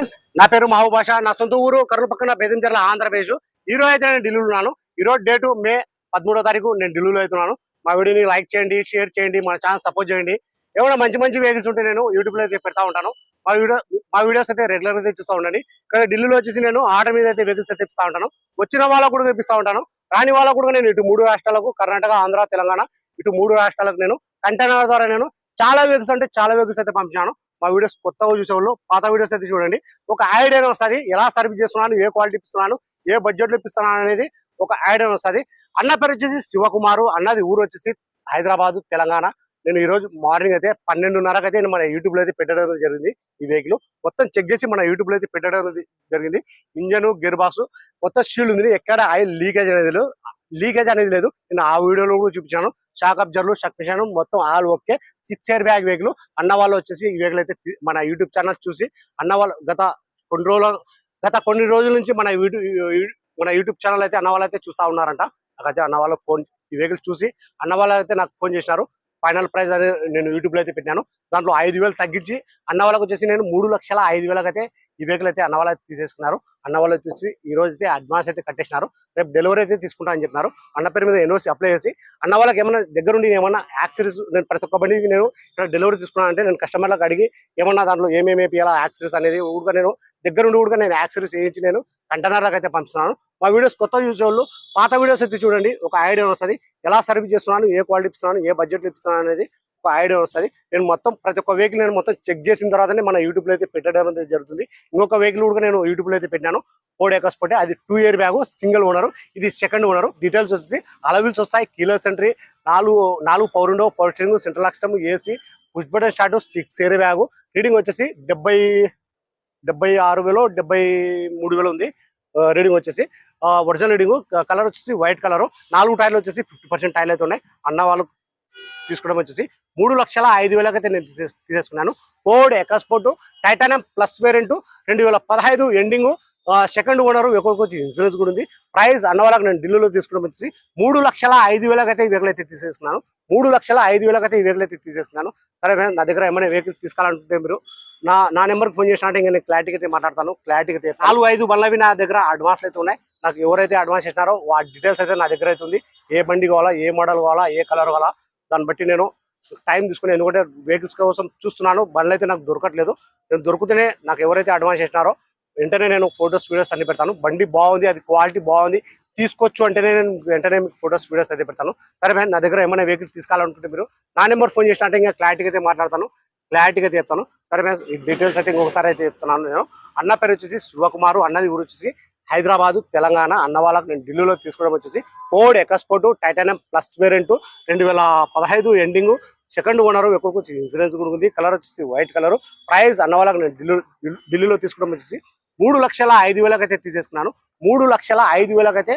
Friends నా పేరు మహబూబ్ భాష నా సొంత ఊరు కర్నూలు పక్కన బేదంచెర్ల ఆంధ్రప్రదేశ్. ఈ రోజు అయితే నేను ఢిల్లీలో ఉన్నాను. ఈ రోజు డేటు మే పదమూడో తారీఖు నేను ఢిల్లీలో అవుతున్నాను మా వీడియోని లైక్ చేయండి షేర్ చేయండి మన ఛానల్ సపోర్ట్ చేయండి. ఏమైనా మంచి మంచి వెహికల్స్ ఉంటే నేను యూట్యూబ్లో అయితే పెడతా ఉంటాను. మా వీడియో మా వీడియోస్ అయితే రెగ్యులర్ అయితే చూస్తూ ఉండండి. ఇక్కడ ఢిల్లీలో వచ్చేసి నేను ఆట మీద అయితే వెహికల్స్ అయితే ఇస్తా ఉంటాను. వచ్చిన వాళ్ళకు కూడా తెప్పిస్తా ఉంటాను. రాని వాళ్ళకు కూడా నేను ఇటు మూడు రాష్ట్రాలకు కర్ణాటక ఆంధ్ర తెలంగాణ ఇటు మూడు రాష్ట్రాలకు నేను కంటైనర్ ద్వారా నేను చాలా వెహికల్స్ అంటే చాలా వెహికల్స్ అయితే పంపించాను. మా వీడియోస్ కొత్తగా చూసే వాళ్ళు పాత వీడియోస్ అయితే చూడండి. ఒక ఐడియా వస్తుంది ఎలా సర్వీస్ చేస్తున్నాను ఏ క్వాలిటీ ఇస్తున్నాను ఏ బడ్జెట్లో ఇస్తున్నాను అనేది ఒక ఐడియా వస్తుంది. అన్న పేరు వచ్చేసి శివకుమారు అన్నది ఊరు వచ్చేసి హైదరాబాద్ తెలంగాణ. నేను ఈరోజు మార్నింగ్ అయితే పన్నెండున్నరకు అయితే నేను మన యూట్యూబ్లో అయితే పెట్టడం జరిగింది ఈ వెహికల్ మొత్తం చెక్ చేసి మన యూట్యూబ్లో అయితే పెట్టడం అనేది జరిగింది. ఇంజన్ గేర్ బాక్స్ మొత్తం స్టీల్ ఉంది. ఎక్కడ ఆయిల్ లీకేజ్ అనేది లేదు. లీకేజ్ అనేది లేదు. నేను ఆ వీడియోలో కూడా చూపించాను. షాక్ అబ్జర్వ్ మిషన్ మొత్తం all okay six air bag vehicle అన్న వాళ్ళు వచ్చేసి ఈ వెహికల్ అయితే మన యూట్యూబ్ ఛానల్ చూసి అన్న వాళ్ళు గత కొన్ని రోజుల గత కొన్ని రోజుల నుంచి మన యూట్యూబ్ మన యూట్యూబ్ ఛానల్ అయితే అన్న వాళ్ళు అయితే చూస్తా ఉన్నారంట. నాకైతే అన్న వాళ్ళకి ఫోన్ ఈ వెహికల్ చూసి అన్న వాళ్ళు అయితే నాకు ఫోన్ చేసినారు. ఫైనల్ ప్రైస్ అనేది నేను యూట్యూబ్లో అయితే పెట్టాను దాంట్లో ఐదు వేలు తగ్గించి అన్న వాళ్ళకి వచ్చేసి నేను మూడు లక్షల ఐదు వేలకైతే ఈ వెహికల్ అయితే అన్న వాళ్ళు అయితే తీసేసుకున్నారు. అన్న వాళ్ళు అయితే వచ్చి ఈ రోజు అయితే అడ్వాన్స్ అయితే కట్టేసినారు. రేపు డెలివరీ అయితే తీసుకుంటా అని చెప్పినారు. అన్న పేరు మీద ఎన్ఓసి అప్లై చేసి అన్న వాళ్ళకి ఏమైనా దగ్గరుండి ఏమన్నా యాక్సరీస్ నేను ప్రతి ఒక్క బండికి నేను ఇక్కడ డెలివరీ తీసుకున్నాను అంటే నేను కస్టమర్లకు అడిగి ఏమన్నా దాంట్లో ఏమేమి వేయాలా యాక్సరీస్ అనేది ఊడిగా నేను దగ్గరుండి ఊరుగా నేను యాక్సరీస్ వేయించి నేను కంటైనర్లకు అయితే పంపిస్తున్నాను. మా వీడియోస్ కొత్త చూసే వాళ్ళు పాత వీడియోస్ అయితే చూడండి. ఒక ఐడియా వస్తుంది. ఎలా సర్వీస్ చేస్తున్నాను ఏ క్వాలిటీ ఇస్తున్నాను ఏ బడ్జెట్ ఇస్తున్నాను అనేది ఐడియా వస్తుంది. నేను మొత్తం ప్రతి ఒక్క వెహికల్ నేను మొత్తం చెక్ చేసిన తర్వాతనే మన యూట్యూబ్లో అయితే పెట్టడం అనేది జరుగుతుంది. ఇంకొక వెహికల్ కూడా నేను యూట్యూబ్లో అయితే పెట్టాను ఫోర్ ఏకర్స్ పోటీ అది two air bag single owner ఇది సెకండ్ ఓనర్ డీటెయిల్స్ వచ్చేసి అలవిల్స్ వస్తాయి కిలో సెంట్రీ నాలుగు నాలుగు పౌరుండో పవర్ స్టీరింగ్ సెంట్రల్ అక్షం AC push button start six air bag reading వచ్చేసి డెబ్బై డెబ్బై ఆరు వేలు డెబ్బై మూడు వేలు ఉంది. రీడింగ్ వచ్చేసి. ఒరిజినల్ రీడింగ్ కలర్ వచ్చేసి వైట్ కలర్ నాలుగు టైర్లు వచ్చేసి ఫిఫ్టీ పర్సెంట్ టైర్లు అయితే ఉన్నాయి. అన్న వాళ్ళు తీసుకోవడం వచ్చేసి మూడు లక్షల ఐదు వేలకు అయితే నేను తీసేసుకున్నాను. Ford EcoSport titanium plus variant రెండు వేల పదహైదు ఎండింగ్ సెకండ్ ఓనర్ ఒకరికి వచ్చి ఇన్సూరెన్స్ కూడా ఉంది. ప్రైస్ అన్న వాళ్ళకి నేను ఢిల్లీలో తీసుకోవడం వచ్చేసి మూడు లక్షల ఐదు వేలకు అయితే ఈ వెహికల్ అయితే తీసేసుకున్నాను. మూడు లక్షల ఐదు వేలకు అయితే ఈ వెహికల్ అయితే తీసేసుకున్నాను. సరే నా దగ్గర ఏమైనా వెహికల్ తీసుకోవాలనుకుంటే మీరు నా నా నెంబర్కి ఫోన్ చేసినట్టు ఇంకా నేను క్లారిటీకి అయితే మాట్లాడతాను. క్లారిటీకి అయితే నాలుగు ఐదు బండ్లవి నా దగ్గర అడ్వాన్స్లు అయితే ఉన్నాయి. నాకు ఎవరైతే అడ్వాన్స్ ఇచ్చినారో వాటి డీటెయిల్స్ అయితే నా దగ్గర అయితే ఉంది. ఏ బండి కావాలా ఏ మోడల్ కావాలా ఏ కలర్ కావాలా దాన్ని బట్టి నేను టైం తీసుకుని ఎందుకంటే వెహికల్స్ కోసం చూస్తున్నాను బండ్లు అయితే నాకు దొరకట్లేదు. నేను దొరికితేనే నాకు ఎవరైతే అడ్వాన్స్ చేసినారో వెంటనే నేను ఫొటోస్ వీడియోస్ అన్ని పెడతాను. బండి బాగుంది అది క్వాలిటీ బాగుంది తీసుకోవచ్చు అంటేనే నేను వెంటనే మీకు ఫొటోస్ వీడియోస్ అయితే పెడతాను. సరే మేడం నా దగ్గర ఏమైనా వెహికల్ తీసుకోవాలనుకుంటే మీరు నా నెంబర్ ఫోన్ చేసినట్టే ఇంకా క్లారిటీగా అయితే మాట్లాడతాను. క్లారిటీగా అయితే చెప్తాను. సరే మేడం ఈ డీటెయిల్స్ అయితే ఇంకొకసారి అయితే చెప్తున్నాను నేను. అన్న పేరు వచ్చేసి శివకుమారు అన్నది ఊరు వచ్చేసి హైదరాబాద్ తెలంగాణ అన్న వాళ్ళకి నేను ఢిల్లీలో తీసుకోవడం వచ్చేసి Ford EcoSport titanium plus variant రెండు వేల పదహైదు ఎండింగ్ సెకండ్ ఓనర్ ఎక్కడికి వచ్చి ఇన్సూరెన్స్ కూడా ఉంది. కలర్ వచ్చేసి వైట్ కలర్ ప్రైస్ అన్న వాళ్ళకి నేను ఢిల్లీ ఢిల్లీలో తీసుకోవడం వచ్చేసి మూడు లక్షల ఐదు వేలకు అయితే తీసేసుకున్నాను. మూడు లక్షల ఐదు వేలకైతే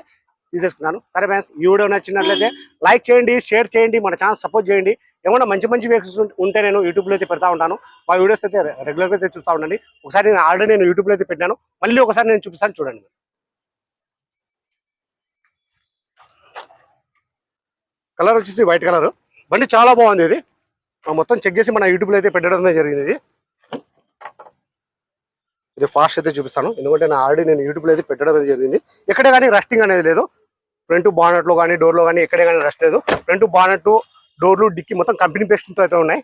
తీసేసుకున్నాను. సరే ఫ్రెండ్స్ ఈ వీడియో నచ్చినట్లయితే లైక్ చేయండి షేర్ చేయండి మన ఛానల్ సపోర్ట్ చేయండి. ఏమన్నా మంచి మంచి వెహికల్స్ ఉంటే నేను యూట్యూబ్లో అయితే పెడతా ఉంటాను. మా వీడియోస్ అయితే రెగ్యులర్గా అయితే చూస్తూ ఉండండి. ఒకసారి నేను ఆల్రెడీ నేను యూట్యూబ్లో అయితే పెట్టాను మళ్ళీ ఒకసారి నేను చూపిస్తాను చూడండి. కలర్ వచ్చేసి వైట్ కలర్ బండి చాలా బాగుంది ఇది. మొత్తం చెక్ చేసి మన యూట్యూబ్లో అయితే పెట్టడం అనేది జరిగింది ఇది. ఇది ఫాస్ట్ అయితే చూపిస్తాను. ఎందుకంటే నా ఆల్రెడీ నేను యూట్యూబ్లో అయితే పెట్టడం అనేది జరిగింది. ఎక్కడే కానీ రస్టింగ్ అనేది లేదు. ఫ్రంట్ బానెట్లో కానీ డోర్లో కానీ ఎక్కడే కానీ రస్ట్ లేదు. ఫ్రంట్ బానెట్ డోర్లు డిక్కి మొత్తం కంపెనీ పేస్ట్ అయితే ఉన్నాయి.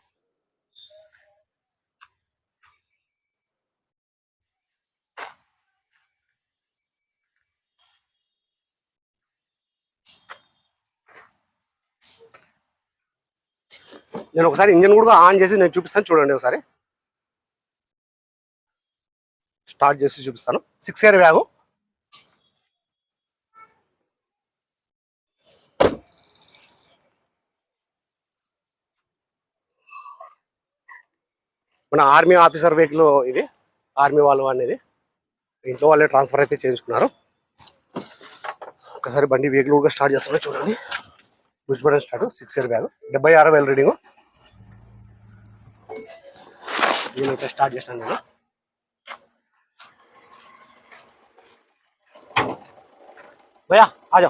నేను ఒకసారి ఇంజన్ కూడా ఆన్ చేసి నేను చూపిస్తాను చూడండి ఒకసారి. స్టార్ట్ చేసి చూపిస్తాను. సిక్స్ ఇయర్ బ్యాగు మన ఆర్మీ ఆఫీసర్ వెహికల్ ఇది. ఆర్మీ వాళ్ళు అనేది ఇంట్లో వాళ్ళే ట్రాన్స్ఫర్ అయితే చేయించుకున్నారు. ఒకసారి బండి వెహికల్ కూడా స్టార్ట్ చేస్తున్నా చూడండి. Push button start six air bag డెబ్బై ఆరు వేల రీడింగ్ నేనైతే స్టార్ట్ చేసినాను నేను. భయ్యా ఆజా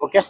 qualquer